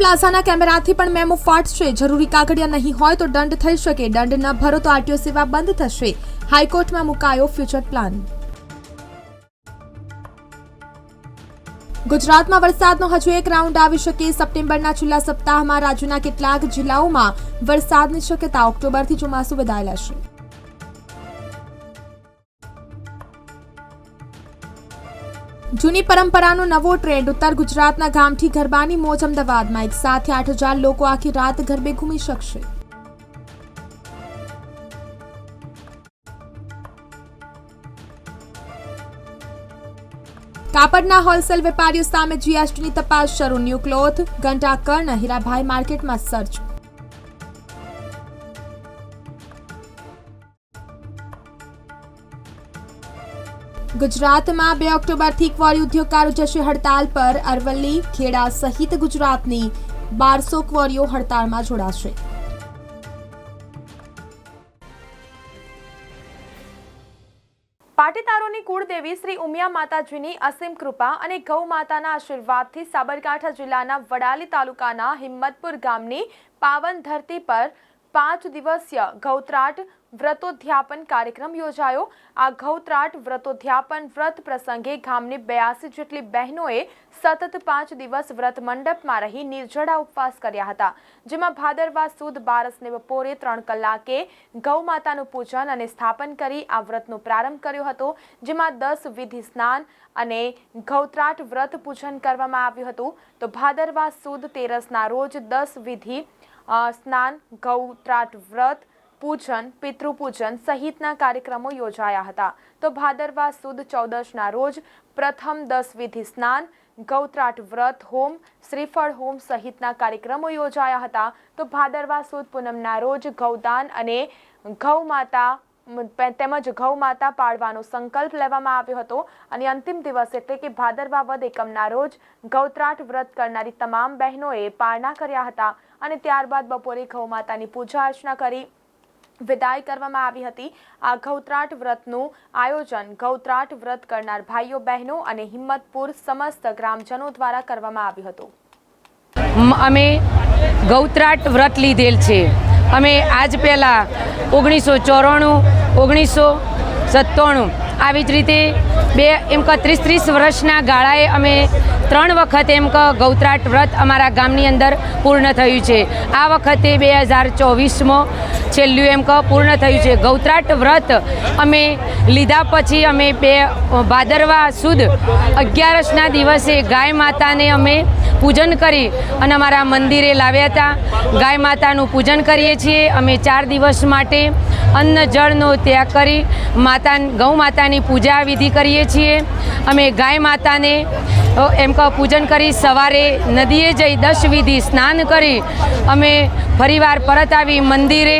પ્લાઝાના કેમેરાથી પણ મેમો ફાટશે જરૂરી કાગળિયા નહીં હોય તો દંડ થઈ શકે. દંડ ન ભરો તો આરટીઓ સેવા બંધ થશે. હાઈકોર્ટમાં મુકાયો ફ્યુચર પ્લાન. ગુજરાતમાં વરસાદનો હજુ એક રાઉન્ડ આવી શકે. સપ્ટેમ્બરના છેલ્લા સપ્તાહમાં રાજ્યના કેટલાક જિલ્લાઓમાં વરસાદની શક્યતા ઓક્ટોબરથી ચોમાસું વધાયેલા છે જૂની પરંપરાનો નવો ટ્રેન્ડ ઉત્તર ગુજરાતના ગામઠી ગરબાની મોજ અમદાવાદમાં. એક સાથે આઠ હજાર લોકો આખી રાત ગરબે ઘૂમી શકશે. કાપડના હોલસેલ વેપારીઓ સામે જીએસટીની તપાસ શરૂ. ન્યૂ ક્લોથ ઘંટા કર્ણ હીરાભાઈ માર્કેટમાં સર્ચ. ગુજરાતમાં બે ઓક્ટોબરથી ક્વોરી ઉદ્યોગકારો જશે હડતાલ પર. અરવલ્લી, ખેડા સહિત ગુજરાતની બારસો ક્વોરીઓ હડતાળમાં જોડાશે. પાટીદારોની કુળદેવી શ્રી ઉમિયા માતાજીની અસીમ કૃપા અને ગૌ માતાના આશીર્વાદથી સાબરકાંઠા જિલ્લાના વડાલી તાલુકાના હિંમતપુર ગામની પાવન ધરતી પર પાંચ દિવસીય ગૌત્રાટ વ્રતોધ્યાપન કાર્યક્રમ યોજાયો. આ ગૌત્રાટ વ્રતોધ્યાપન વ્રત પ્રસંગે ગામની બ્યાસી જેટલી બહેનોએ સતત પાંચ દિવસ વ્રત મંડપમાં રહી નિર્જળા ઉપવાસ કર્યા હતા, જેમાં ભાદરવા સુદ બારસને બપોરે ત્રણ કલાકે ગૌ માતાનું પૂજન અને સ્થાપન કરી આ વ્રતનો પ્રારંભ કર્યો હતો, જેમાં દસ વિધિ સ્નાન અને ગૌત્રાટ વ્રત પૂજન કરવામાં આવ્યું હતું. તો ભાદરવા સુદ તેરસના રોજ દસ વિધિ સ્નાન ગૌત્રાટ વ્રત પૂજન, પિતૃપૂજન સહિતના કાર્યક્રમો યોજાયા હતા. તો ભાદરવા સુદ ચૌદશના રોજ પ્રથમ દસ વિધિ સ્નાન, ગૌત્રાટ વ્રત, હોમ, શ્રીફળ હોમ સહિતના કાર્યક્રમો યોજાયા હતા. તો ભાદરવા સુદ પૂનમના રોજ ગૌદાન અને ગૌમાતા તેમજ ગૌ માતા પાળવાનો સંકલ્પ લેવામાં આવ્યો હતો. અને અંતિમ દિવસ એટલે કે ભાદરવા વદ એકમના રોજ ગૌત્રાટ વ્રત કરનારી તમામ બહેનોએ પારણા કર્યા હતા. અને ત્યારબાદ બપોરે ગૌ માતાની પૂજા અર્ચના કરી. વિદાય કરવામાં આવી હતી. આ ગૌત્રાટ વ્રતનું આયોજન ગૌત્રાટ વ્રત કરનાર ભાઈઓ, બહેનો અને હિંમતપુર સમસ્ત ગ્રામજનો દ્વારા કરવામાં આવ્યું હતું. અમે ગૌત્રાટ વ્રત લીધેલ છે. અમે આજ પહેલાં ઓગણીસો ચોરાણું, ઓગણીસો સત્તાણું આવી જ રીતે બે, એમ કે ત્રીસ ત્રીસ વર્ષના ગાળાએ અમે ત્રણ વખત એમ કે ગૌત્રાટ વ્રત અમારા ગામની અંદર પૂર્ણ થયું છે. આ વખતે બે હજાર ચોવીસમાં છેલ્લું એમ કહો, પૂર્ણ થયું છે. ગૌત્રાટ વ્રત અમે લીધા પછી અમે બે ભાદરવા સુદ અગિયારસના દિવસે ગાય માતાને અમે પૂજન કરી અને અમારા મંદિરે લાવ્યા હતા. ગાય માતાનું પૂજન કરીએ છીએ. અમે ચાર દિવસ માટે અન્ન જળનો ત્યાગ કરી માતા, ગૌ માતાની પૂજા વિધિ કરીએ છીએ. અમે ગાય માતાને એમ કહો, પૂજન કરી સવારે નદીએ જઈ દસ વિધિ સ્નાન કરી. અમે ફરીવાર પરત આવી મંદિરે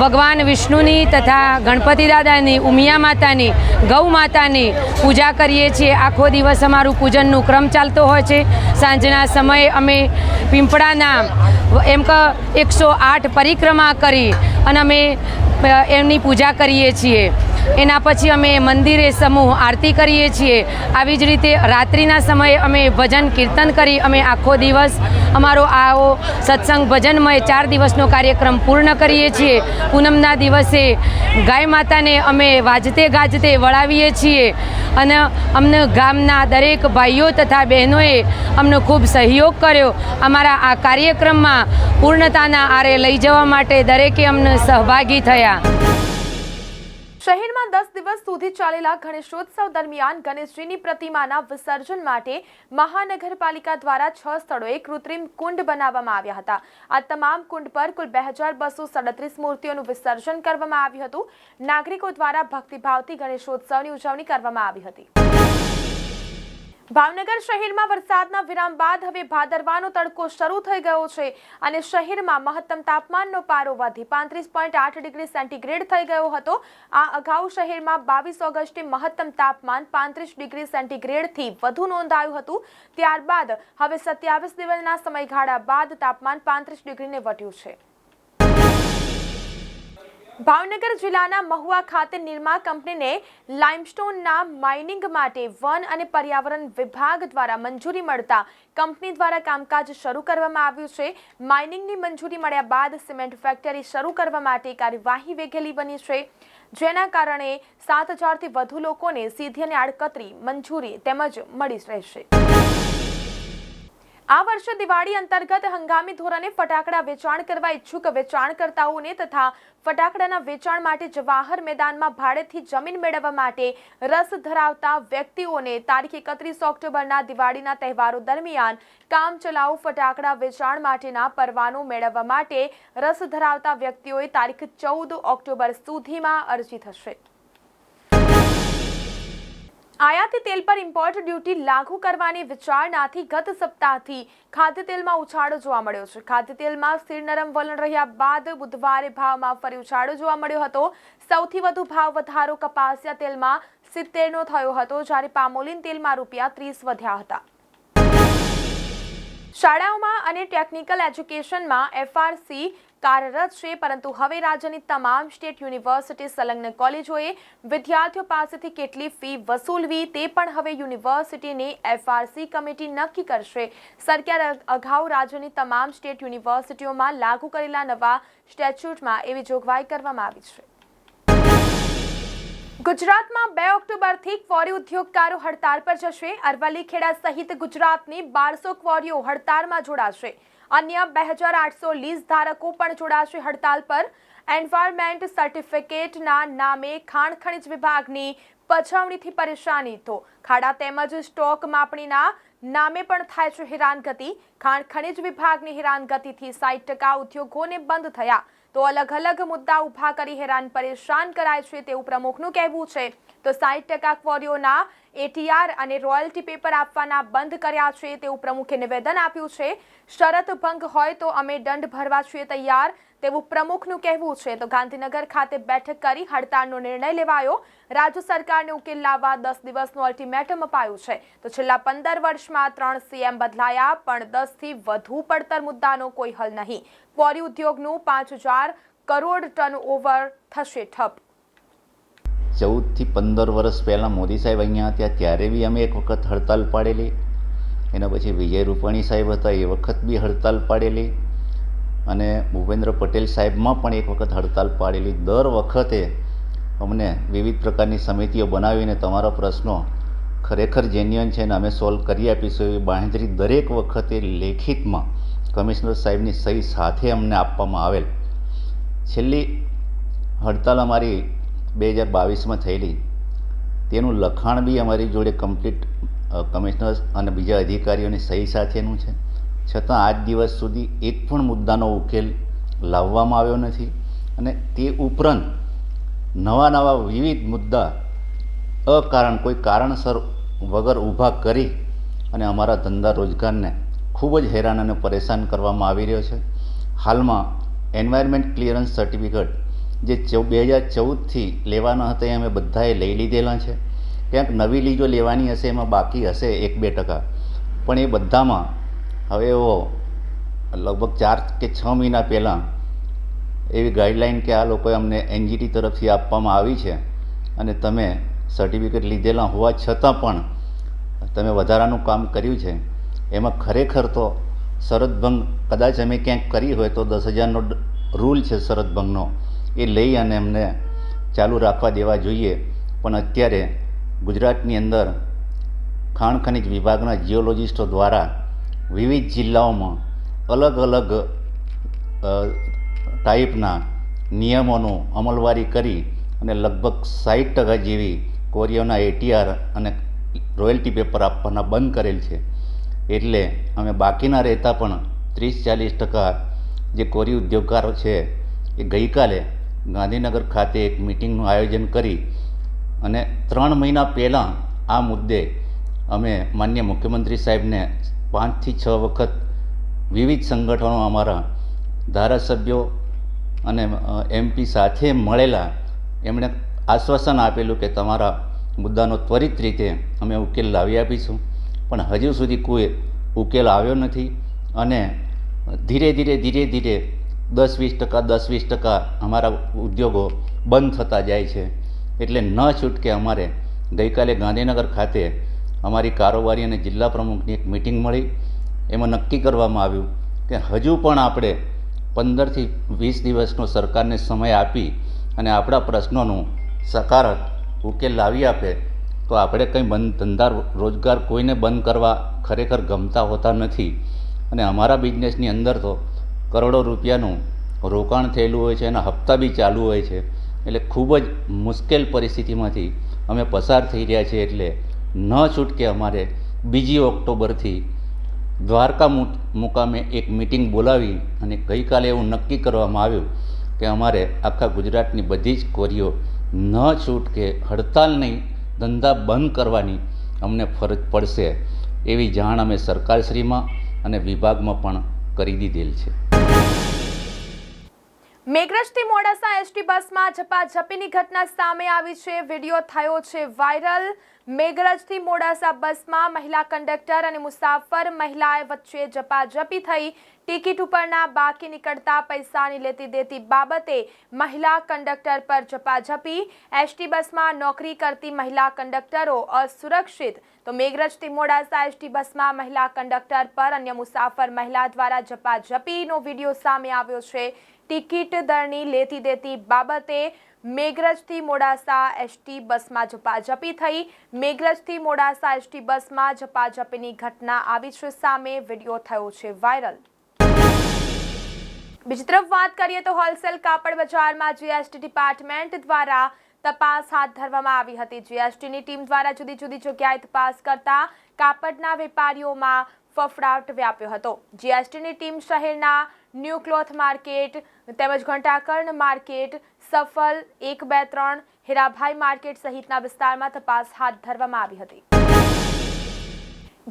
ભગવાન વિષ્ણુની તથા ગણપતિ દાદાની, ઉમિયા માતાની, ગૌ માતાની પૂજા કરીએ છીએ. આખો દિવસ અમારું પૂજનનું ક્રમ ચાલતો હોય છે. સાંજના સમયે અમે પીંપળાના એમ કે એકસો આઠ પરિક્રમા કરી અને અમે એમની પૂજા કરીએ છીએ. એના પછી અમે મંદિરે સમૂહ આરતી કરીએ છીએ. આવી જ રીતે રાત્રિના સમયે અમે ભજન કીર્તન કરી અમે આખો દિવસ અમારો આવો સત્સંગ ભજનમય ચાર દિવસનો કાર્યક્રમ પૂર્ણ કરીએ છીએ. પૂનમના દિવસે ગાય માતાને અમે વાજતે ગાજતે વળાવીએ છીએ અને અમને ગામના દરેક ભાઈઓ તથા બહેનોએ અમને ખૂબ સહયોગ કર્યો. અમારા આ કાર્યક્રમમાં પૂર્ણતાના આરે લઈ જવા માટે દરેકે અમને સહભાગી થયા. શહેરમાં દસ દિવસ સુધી ચાલેલા ગણેશોત્સવ દરમિયાન ગણેશજીની પ્રતિમાના વિસર્જન માટે મહાનગરપાલિકા દ્વારા છ સ્થળોએ કૃત્રિમ કુંડ બનાવવામાં આવ્યા હતા. આ તમામ કુંડ પર કુલ બે હજાર બસો સડત્રીસ મૂર્તિઓનું વિસર્જન કરવામાં આવ્યું હતું. નાગરિકો દ્વારા ભક્તિભાવથી ગણેશોત્સવની ઉજવણી કરવામાં આવી હતી. ભાવનગર શહેરમાં વરસાદના વિરામ બાદ હવે ભાદરવાનો તડકો શરૂ થઈ ગયો છે અને શહેરમાં મહત્તમ તાપમાનનો પારો વધી પાંત્રીસ પોઈન્ટ આઠ ડિગ્રી સેન્ટીગ્રેડ થઈ ગયો હતો. આ અગાઉ શહેરમાં બાવીસ ઓગસ્ટે મહત્તમ તાપમાન પાંત્રીસ ડિગ્રી સેન્ટીગ્રેડથી વધુ નોંધાયું હતું. ત્યારબાદ હવે સત્યાવીસ દિવસના સમયગાળા બાદ તાપમાન પાંત્રીસ ડિગ્રીને વધ્યું છે. ભાવનગર જિલ્લાના મહુવા ખાતે નિર્મા કંપનીને લાઇમસ્ટોનના માઇનિંગ માટે વન અને પર્યાવરણ વિભાગ દ્વારા મંજૂરી મળતા કંપની દ્વારા કામકાજ શરૂ કરવામાં આવ્યું છે. માઇનિંગની મંજૂરી મળ્યા બાદ સિમેન્ટ ફેક્ટરી શરૂ કરવા માટે કાર્યવાહી વેગેલી બની છે. જેના કારણે સાત હજારથી વધુ લોકોને સીધી અને આડકતરી મંજૂરી તેમજ મળી રહેશે. આ વર્ષે દિવાળી અંતર્ગત હંગામી ધોરણે ફટાકડા વેચાણ કરવા ઈચ્છુક વેચાણકર્તાઓને તથા ફટાકડાના વેચાણ માટે જવાહર મેદાનમાં ભાડેથી જમીન મેળવવા માટે રસ ધરાવતા વ્યક્તિઓને તારીખ એકત્રીસ ઓક્ટોબરના દિવાળીના તહેવારો દરમિયાન કામચલાઉ ફટાકડા વેચાણ માટેના પરવાનો મેળવવા માટે રસ ધરાવતા વ્યક્તિઓએ તારીખ ચૌદ ઓક્ટોબર સુધીમાં અરજી થશે. આયાતી તેલ પર ઇમ્પોર્ટ ડ્યુટી લાગુ કરવાની વિચારણાથી ગત સપ્તાહથી ખાદ્ય તેલમાં ઉછાળો જોવા મળ્યો છે. ખાદ્ય તેલમાં સ્થિર નરમ વલણ રહ્યા બાદ બુધવારે ભાવમાં ફરી ઉછાળો જોવા મળ્યો હતો. સૌથી વધુ ભાવ વધારો કપાસિયા તેલમાં સિત્તેરનો થયો હતો, જ્યારે પામોલિન તેલમાં રૂપિયા ત્રીસ વધ્યા હતા. શાળાઓમાં અને ટેકનિકલ એજ્યુકેશનમાં એફઆરસી કાર્યરત છે, પરંતુ હવે રાજ્યની તમામ સ્ટેટ યુનિવર્સિટી સંલગ્ન કોલેજોએ વિદ્યાર્થીઓ પાસેથી કેટલી ફી વસૂલવી તે પણ હવે યુનિવર્સિટીની એફઆરસી કમિટી નક્કી કરશે. સરકાર અગાઉ રાજ્યની તમામ સ્ટેટ યુનિવર્સિટીઓમાં લાગુ કરેલા નવા સ્ટેચ્યુટમાં એવી જોગવાઈ કરવામાં આવી છે. ગુજરાતમાં બે ઓક્ટોબરથી ક્વોરી ઉદ્યોગકારો હડતાળ પર જશે. અરવલ્લી ખેડા સહિત ગુજરાતની બારસો ક્વોરીઓ હડતાળમાં જોડાશે. અન્ય બે હજાર આઠસો લીઝ ધારકો પણ જોડાશે હડતાલ પર. એન્વાયરમેન્ટ સર્ટિફિકેટના નામે ખાણ ખનિજ વિભાગની પછાવણીથી પરેશાની તો ખાડા તેમજ સ્ટોક માપણીના નામે પણ થાય છે હેરાનગતિ. ખાણ ખનિજ વિભાગની હેરાનગતિથી સાઠ ટકા ઉદ્યોગોને બંધ થયા. તો અલગ અલગ મુદ્દા ઊભા કરી હેરાન પરેશાન કરાય છે તેવું પ્રમુખનું કહેવું છે. તો સાઠ ટકા ક્વોરીઓના એટીઆર અને રોયલ્ટી પેપર આપવાના બંધ કર્યા છે તેવું પ્રમુખે નિવેદન આપ્યું છે. શરત ભંગ હોય તો અમે દંડ ભરવા છીએ તૈયાર તેવું પ્રમુખનું કહેવું છે. તો ગાંધીનગર ખાતે બેઠક કરી હડતાળનો નિર્ણય લેવાયો. રાજ્ય સરકારને ઉકેલ લાવવા દસ દિવસનું અલ્ટિમેટમ અપાયું છે. તો છેલ્લા પંદર વર્ષમાં ત્રણ સીએમ બદલાયા, પણ દસથી વધુ પડતર મુદ્દાનો કોઈ હલ નહીં. ક્વોરી ઉદ્યોગનું પાંચ હજાર કરોડ ટર્ન ઓવર થશે ઠપ. ચૌદથી પંદર વર્ષ પહેલાં મોદી સાહેબ અહીંયા હતા, ત્યારે બી અમે એક વખત હડતાલ પાડેલી. એના પછી વિજય રૂપાણી સાહેબ હતા, એ વખત બી હડતાલ પાડેલી. અને ભૂપેન્દ્ર પટેલ સાહેબમાં પણ એક વખત હડતાલ પાડેલી. દર વખતે અમને વિવિધ પ્રકારની સમિતિઓ બનાવીને તમારા પ્રશ્નો ખરેખર જેન્યુઅન છે ને અમે સોલ્વ કરી આપીશું એવી બાંહેધરી દરેક વખતે લેખિતમાં કમિશનર સાહેબની સહી સાથે અમને આપવામાં આવેલ. છેલ્લી હડતાલ અમારી બે હજાર બાવીસમાં થયેલી. તેનું લખાણ બી અમારી જોડે કમ્પ્લીટ કમિશનર અને બીજા અધિકારીઓની સહી સાથેનું છે. છતાં આજ દિવસ સુધી એક પણ મુદ્દાનો ઉકેલ લાવવામાં આવ્યો નથી અને તે ઉપરાંત નવા નવા વિવિધ મુદ્દા, અકારણ કોઈ કારણસર વગર ઊભા કરી અને અમારા ધંધા રોજગારને ખૂબ જ હેરાન અને પરેશાન કરવામાં આવી રહ્યો છે. હાલમાં એન્વાયરમેન્ટ ક્લિયરન્સ સર્ટિફિકેટ જે બે હજાર ચૌદથી લેવાના હતા એ અમે બધાએ લઈ લીધેલા છે. ક્યાંક નવી લીજો લેવાની હશે, એમાં બાકી હશે એક બે ટકા. પણ એ બધામાં હવે એવો લગભગ ચાર કે છ મહિના પહેલાં એવી ગાઈડલાઈન કે આ લોકોએ અમને એનજીટી તરફથી આપવામાં આવી છે. અને તમે સર્ટિફિકેટ લીધેલા હોવા છતાં પણ તમે વધારાનું કામ કર્યું છે. એમાં ખરેખર તો શરદભંગ, કદાચ અમે ક્યાંક કરી હોય તો દસ હજારનો રૂલ છે શરતભંગનો એ લઈ અને એમને ચાલુ રાખવા દેવા જોઈએ. પણ અત્યારે ગુજરાતની અંદર ખાણ ખનિજ વિભાગના જીઓલોજિસ્ટો દ્વારા વિવિધ જિલ્લાઓમાં અલગ અલગ ટાઈપના નિયમોનું અમલવારી કરી અને લગભગ સાઠ ટકા જેવી કોરીઓના એટીઆર અને રોયલ્ટી પેપર આપવાના બંધ કરેલ છે. એટલે અમે બાકીના રહેતા પણ ત્રીસ ચાલીસ ટકા જે કોરી ઉદ્યોગકારો છે એ ગઈકાલે ગાંધીનગર ખાતે એક મિટિંગનું આયોજન કરી અને ત્રણ મહિના પહેલાં આ મુદ્દે અમે માન્ય મુખ્યમંત્રી સાહેબને પાંચથી છ વખત વિવિધ સંગઠનો અમારા ધારાસભ્યો અને એમપી સાથે મળેલા એમણે આશ્વાસન આપેલું કે તમારા મુદ્દાનો ત્વરિત રીતે અમે ઉકેલ લાવી આપીશું. પણ હજુ સુધી કોઈ ઉકેલ આવ્યો નથી અને ધીરે ધીરે ધીરે ધીરે દસ વીસ ટકા, દસ વીસ ટકા અમારા ઉદ્યોગો બંધ થતા જાય છે. એટલે ન છૂટકે અમારે ગઈકાલે ગાંધીનગર ખાતે અમારી કારોબારી અને જિલ્લા પ્રમુખની એક મિટિંગ મળી. એમાં નક્કી કરવામાં આવ્યું કે હજુ પણ આપણે પંદરથી વીસ દિવસનો સરકારને સમય આપી અને આપણા પ્રશ્નોનું સકારક ઉકેલ લાવી આપે, તો આપણે કંઈ બંધ, ધંધા, રોજગાર કોઈને બંધ કરવા ખરેખર ગમતા હોતા નથી. અને અમારા બિઝનેસની અંદર તો કરોડો રૂપિયાનું રોકાણ થયેલું હોય છે અને હપ્તા બી ચાલુ હોય છે. એટલે ખૂબ જ મુશ્કેલ પરિસ્થિતિમાંથી અમે પસાર થઈ રહ્યા છીએ એટલે ન છૂટકે અમારે બીજી ઓક્ટોબરથી દ્વારકા મુકામે એક મિટિંગ બોલાવી અને ગઈકાલે એવું નક્કી કરવામાં આવ્યું કે અમારે આખા ગુજરાતની બધી જ કોરીઓ ન છૂટકે હડતાલ નહીં, ધંધા બંધ કરવાની અમને ફરજ પડશે એવી જાણ અમે સરકારશ્રીમાં અને વિભાગમાં પણ કરી દીધેલ છે. મેઘરજથી મોડાસા એસટી બસમાં ઝપાઝપીની ઘટના સામે આવી છે. વીડિયો થયો છે વાયરલ. મેઘરજથી મોડાસા બસમાં મહિલા કંડક્ટર અને મુસાફર મહિલાએ વચ્ચે ઝપાઝપી થઈ. ટિકિટ ઉપરના બાકી નીકળતા પૈસાની લેતી દેતી બાબતે મહિલા કંડક્ટર પર ઝપાઝપી. એસટી બસમાં નોકરી કરતી મહિલા કંડક્ટરો અસુરક્ષિત. તો મેઘરજથી મોડાસા એસટી બસમાં મહિલા કંડક્ટર પર અન્ય મુસાફર મહિલા દ્વારા ઝપાઝપીનો વીડિયો સામે આવ્યો છે. ટિકિટ દરની લેતી દેતી બાબતે મેઘરજથી મોડાસા એસટી બસમાં ઝપાઝપી થઈ. મેઘરજથી મોડાસા એસટી બસમાં ઝપાઝપીની ઘટના આવી છે સામે. વીડિયો થયો છે વાયરલ. બીજી તરફ વાત કરીએ તો હોલસેલ કાપડ બજારમાં જીએસટી ડિપાર્ટમેન્ટ દ્વારા તપાસ હાથ ધરવામાં આવી હતી. જીએસટીની ટીમ દ્વારા જુદી જુદી જગ્યાએ તપાસ કરતા કાપડના વેપારીઓમાં ફફડાટ વ્યાપ્યો હતો. જીએસટીની ટીમ શહેરના ન્યૂ ક્લોથ માર્કેટ, તેમજ ઘંટાકર્ણ માર્કેટ, સફલ, એક, બે, ત્રણ, હીરાભાઈ માર્કેટ સહિતના વિસ્તારમાં તપાસ હાથ ધરવામાં આવી હતી.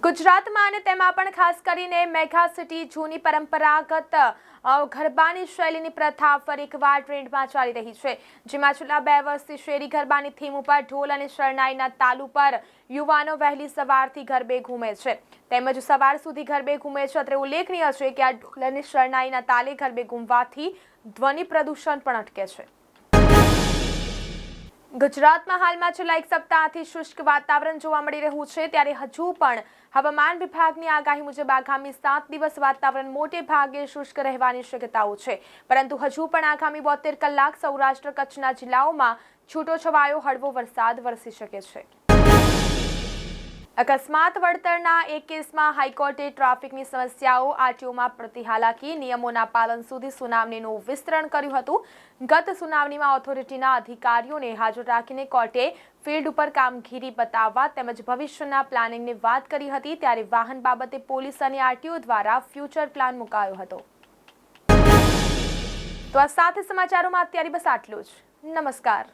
ગુજરાતમાં અને તેમાં પણ ખાસ કરીને મેઘા સિટી જૂની પરંપરાગત ગરબાની શૈલીની પ્રથા ફરી એકવાર ટ્રેન્ડમાં ચાલી રહી છે. જેમાં છેલ્લા બે વર્ષથી શેરી ગરબાની થીમ ઉપર ઢોલ અને શરણાઈના તાલ ઉપર યુવાનો વહેલી સવારથી ગરબે ઘૂમે છે. તેમજ સવાર સુધી ગરબે ઘૂમે છે. અત્રે ઉલ્લેખનીય છે કે આ ઢોલ અને શરણાઈના તાલે ગરબે ઘૂમવાથી ધ્વનિ પ્રદૂષણ પણ અટકે છે. ગુજરાતમાં હાલમાં છેલ્લા એક સપ્તાહથી શુષ્ક વાતાવરણ જોવા મળી રહ્યું છે. ત્યારે હજુ પણ હવામાન વિભાગની આગાહી મુજબ આગામી સાત દિવસ વાતાવરણ મોટે ભાગે શુષ્ક રહેવાની શક્યતાઓ છે. પરંતુ હજુ પણ આગામી બોતેર કલાક સૌરાષ્ટ્ર કચ્છના જિલ્લાઓમાં છૂટોછવાયો હળવો વરસાદ વરસી શકે છે. અકસ્માત વળતરના એક કેસમાં હાઈકોર્ટે ટ્રાફિકની સમસ્યાઓ આરટીઓમાં પ્રતિહાલાકી હાલાકી, નિયમોના પાલન સુધી સુનાવણીનું વિસ્તરણ કર્યું હતું. ગત સુનાવણીમાં ઓથોરિટીના અધિકારીઓને હાજર રાખીને કોર્ટે ફિલ્ડ ઉપર કામગીરી બતાવવા તેમજ ભવિષ્યના પ્લાનિંગની વાત કરી હતી, ત્યારે વાહન બાબતે પોલીસ અને આરટીઓ દ્વારા ફ્યુચર પ્લાન મુકાયો હતો. તો આ સાથે સમાચારોમાં અત્યારે બસ આટલું જ. નમસ્કાર.